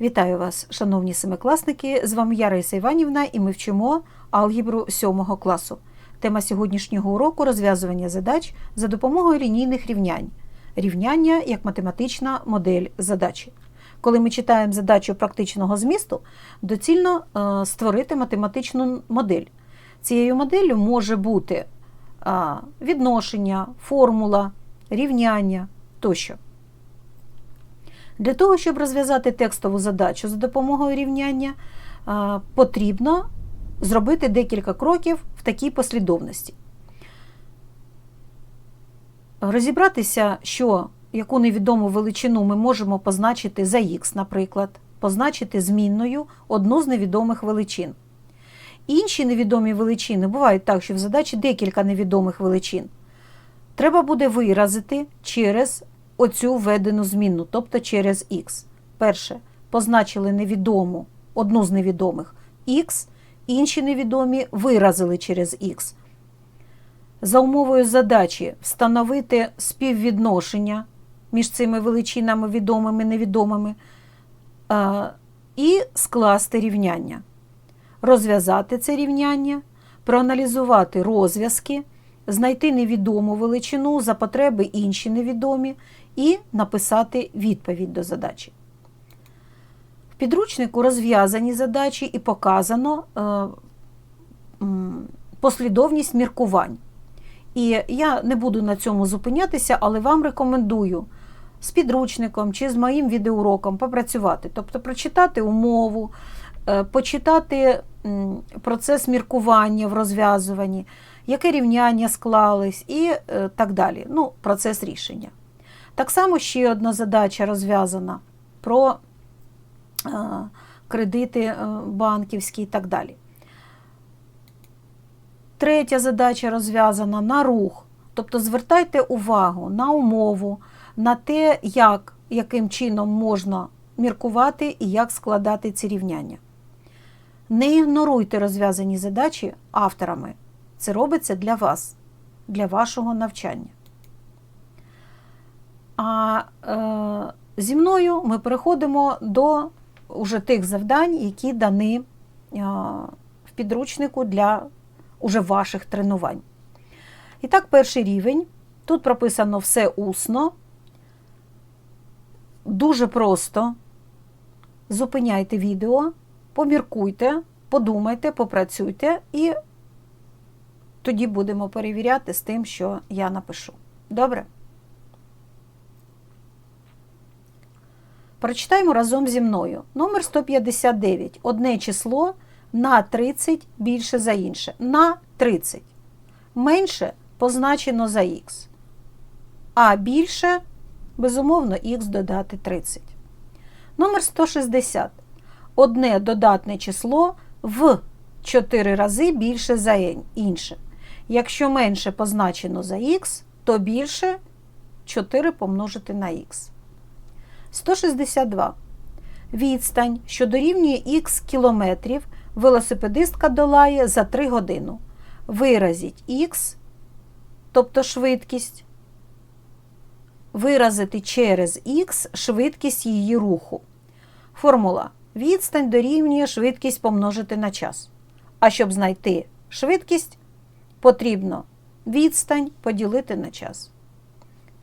Вітаю вас, шановні семикласники! З вами я Раїса Іванівна і ми вчимо алгебру 7 класу. Тема сьогоднішнього уроку розв'язування задач за допомогою лінійних рівнянь. Рівняння як математична модель задачі. Коли ми читаємо задачу практичного змісту, доцільно е, створити математичну модель. Цією моделлю може бути відношення, формула, рівняння тощо. Для того, щоб розв'язати текстову задачу за допомогою рівняння, потрібно зробити декілька кроків в такій послідовності. Розібратися, що яку невідому величину ми можемо позначити за х, наприклад, позначити змінною одну з невідомих величин. Інші невідомі величини бувають так, що в задачі декілька невідомих величин. Треба буде виразити через оцю введену змінну, тобто через х. Перше, позначили невідому, одну з невідомих х, інші невідомі виразили через х. За умовою задачі встановити співвідношення між цими величинами відомими і невідомими і скласти рівняння. Розв'язати це рівняння, проаналізувати розв'язки, знайти невідому величину за потреби інші невідомі і написати відповідь до задачі. В підручнику розв'язані задачі і показано е, послідовність міркувань. І я не буду на цьому зупинятися, але вам рекомендую з підручником чи з моїм відеоуроком попрацювати, тобто прочитати умову, е, почитати процес міркування в розв'язуванні, яке рівняння склались і е, так далі. Ну, процес рішення. Так само ще одна задача розв'язана про е, кредити е, банківські і так далі. Третя задача розв'язана на рух. Тобто звертайте увагу на умову, на те, як, яким чином можна міркувати і як складати ці рівняння. Не ігноруйте розв'язані задачі авторами. Це робиться для вас, для вашого навчання. А е, зі мною ми переходимо до уже тих завдань, які дані е, в підручнику для уже ваших тренувань. І так, перший рівень. Тут прописано все усно. Дуже просто зупиняйте відео, поміркуйте, подумайте, попрацюйте, і тоді будемо перевіряти з тим, що я напишу. Добре? Прочитаємо разом зі мною. Номер 159. Одне число на 30 більше за інше. На 30. Менше позначено за х. А більше, безумовно, х додати 30. Номер 160. Одне додатне число в 4 рази більше за інше. Якщо менше позначено за х, то більше 4 помножити на х. 162. Відстань, що дорівнює х кілометрів, велосипедистка долає за 3 годину. Виразіть х, тобто швидкість, виразити через х швидкість її руху. Формула. Відстань дорівнює швидкість помножити на час. А щоб знайти швидкість, потрібно відстань поділити на час.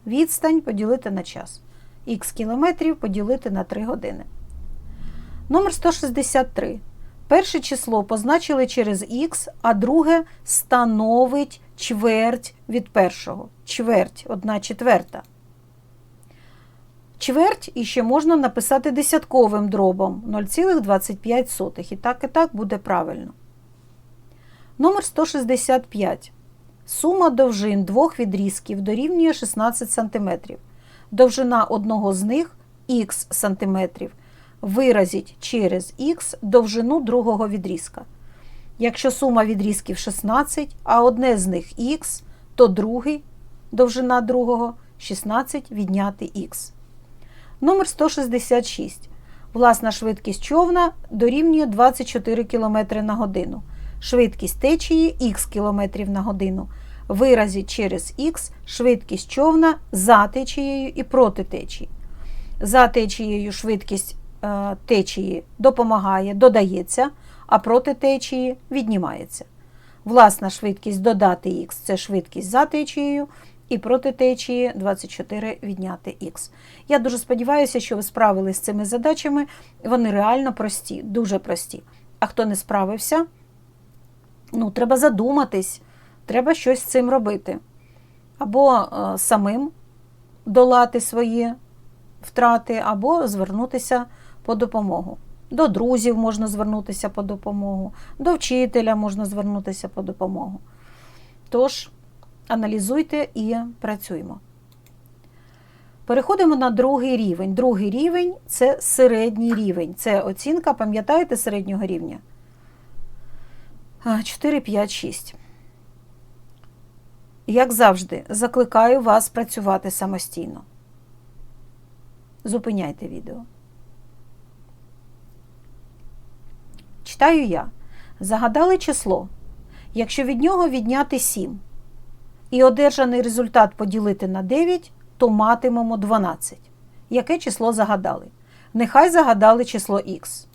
Відстань поділити на час. Х кілометрів поділити на 3 години. Номер 163. Перше число позначили через х, а друге становить чверть від першого. Чверть, одна четверта. Чверть іще можна написати десятковим дробом 0,25. І так, і так буде правильно. Номер 165. Сума довжин двох відрізків дорівнює 16 см. Довжина одного з них х см. Виразіть через х довжину другого відрізка. Якщо сума відрізків 16, а одне з них х, то другий довжина другого 16 відняти х. Номер 166. Власна швидкість човна дорівнює 24 км на годину. Швидкість течії х км на годину. Виразіть через х швидкість човна за течією і проти течії. За течією швидкість е, течії допомагає, додається, а проти течії віднімається. Власна швидкість додати х це швидкість за течією, і проти течії 24 відняти х. Я дуже сподіваюся, що ви справились з цими задачами. Вони реально прості, дуже прості. А хто не справився, ну, треба задуматись, треба щось з цим робити. Або е, самим долати свої втрати, або звернутися по допомогу. До друзів можна звернутися по допомогу, до вчителя можна звернутися по допомогу. Тож, аналізуйте і працюємо. Переходимо на другий рівень. Другий рівень це середній рівень. Це оцінка, пам'ятаєте, середнього рівня? 4, 5, 6. Як завжди, закликаю вас працювати самостійно. Зупиняйте відео. Читаю я. Загадали число. Якщо від нього відняти 7 і одержаний результат поділити на 9, то матимемо 12. Яке число загадали? Нехай загадали число х.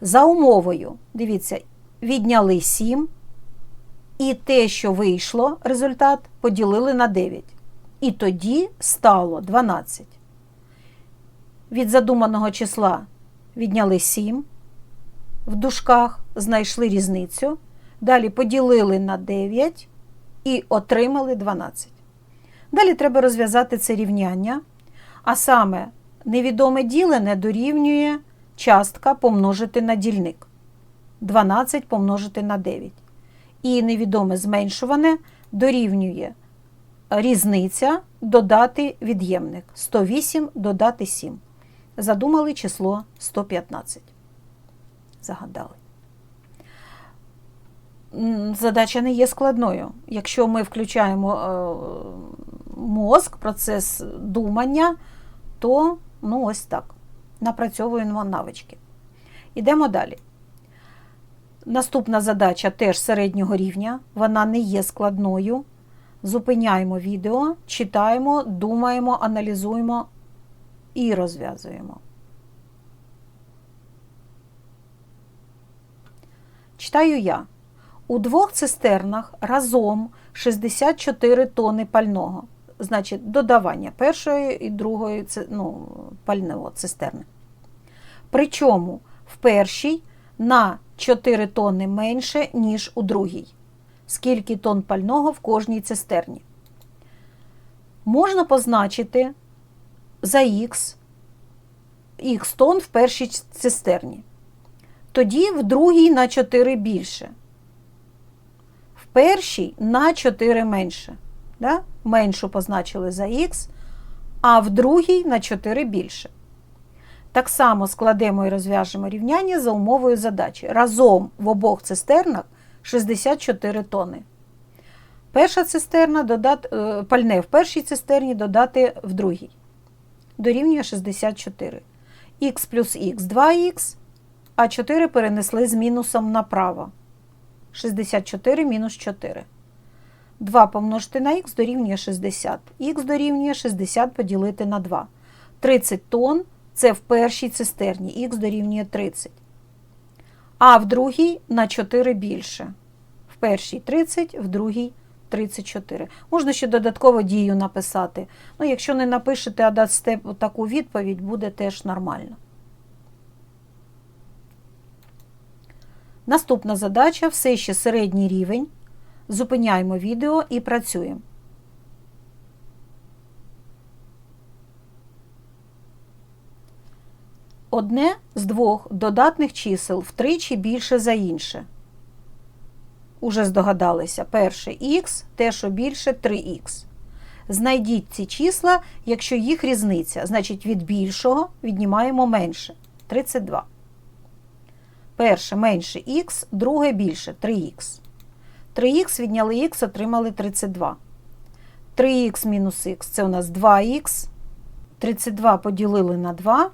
За умовою, дивіться, відняли 7, і те, що вийшло, результат, поділили на 9. І тоді стало 12. Від задуманого числа відняли 7, в дужках знайшли різницю, далі поділили на 9 і отримали 12. Далі треба розв'язати це рівняння, а саме невідоме ділене дорівнює частка помножити на дільник. 12 помножити на 9. І невідоме зменшуване дорівнює різниця додати від'ємник. 108 додати 7. Задумали число 115. Загадали. Задача не є складною. Якщо ми включаємо мозк, процес думання, то ну ось так. Напрацьовуємо навички. Ідемо далі. Наступна задача теж середнього рівня, вона не є складною. Зупиняємо відео, читаємо, думаємо, аналізуємо і розв'язуємо. Читаю я. У двох цистернах разом 64 тони пального. Значить, додавання першої і другої ну, пального цистерни. Причому в першій на 4 тони менше, ніж у другій. Скільки тонн пального в кожній цистерні. Можна позначити за х, х тонн в першій цистерні. Тоді в другій на 4 більше. В першій на 4 менше. Да? Меншу позначили за х, а в другій на 4 більше. Так само складемо і розв'яжемо рівняння за умовою задачі. Разом в обох цистернах 64 тони. Перша цистерна додати, е, пальне в першій цистерні додати в другій. Дорівнює 64. Х плюс х 2х, а 4 перенесли з мінусом направо. 64 мінус 4. 2 помножити на х дорівнює 60. Х дорівнює 60 поділити на 2. 30 тонн це в першій цистерні, х дорівнює 30. А в другій на 4 більше. В першій 30, в другій 34. Можна ще додатково дію написати. Ну, Якщо не напишете, а дасте таку відповідь, буде теж нормально. Наступна задача все ще середній рівень. Зупиняємо відео і працюємо. Одне з двох додатних чисел втричі більше за інше. Уже здогадалися. Перше х, те, що більше 3х. Знайдіть ці числа, якщо їх різниця. Значить, від більшого віднімаємо менше 32. Перше менше х, друге більше 3х. 3х відняли х, отримали 32. 3х мінус х це у нас 2х. 32 поділили на 2.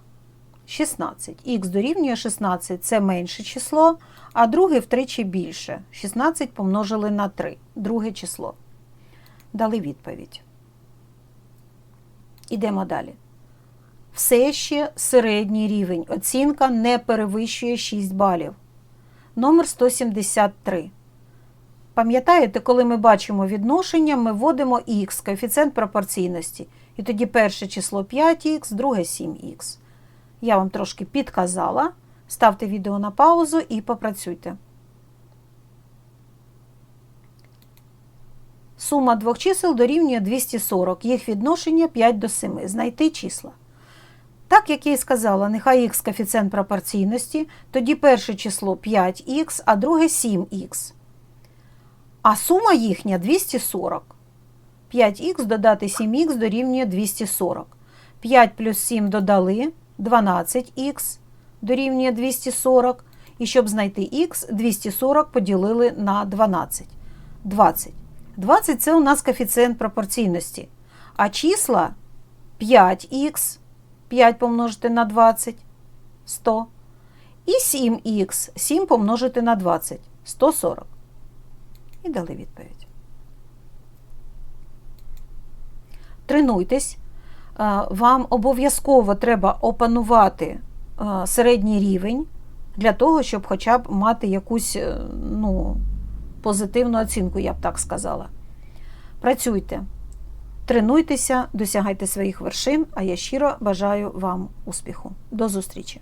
16. Х дорівнює 16 це менше число, а друге втричі більше. 16 помножили на 3. Друге число. Дали відповідь. Ідемо далі. все ще середній рівень. Оцінка не перевищує 6 балів. Номер 173. Пам'ятаєте, коли ми бачимо відношення, ми вводимо х, коефіцієнт пропорційності. І тоді перше число 5х, друге 7х. Я вам трошки підказала. Ставте відео на паузу і попрацюйте. Сума двох чисел дорівнює 240. Їх відношення 5 до 7. Знайти числа. Так, як я і сказала, нехай х коефіцієнт пропорційності, тоді перше число 5х, а друге 7х. А сума їхня 240. 5х додати 7х дорівнює 240. 5 плюс 7 додали 12х дорівнює 240. І щоб знайти х, 240 поділили на 12. 20. 20 це у нас коефіцієнт пропорційності. А числа 5х, 5 помножити на 20 100. І 7х, 7 помножити на 20 140. І дали відповідь. Тренуйтесь. Вам обов'язково треба опанувати середній рівень для того, щоб хоча б мати якусь е, ну, позитивну оцінку, я б так сказала. Працюйте, тренуйтеся, досягайте своїх вершин, а я щиро бажаю вам успіху. До зустрічі!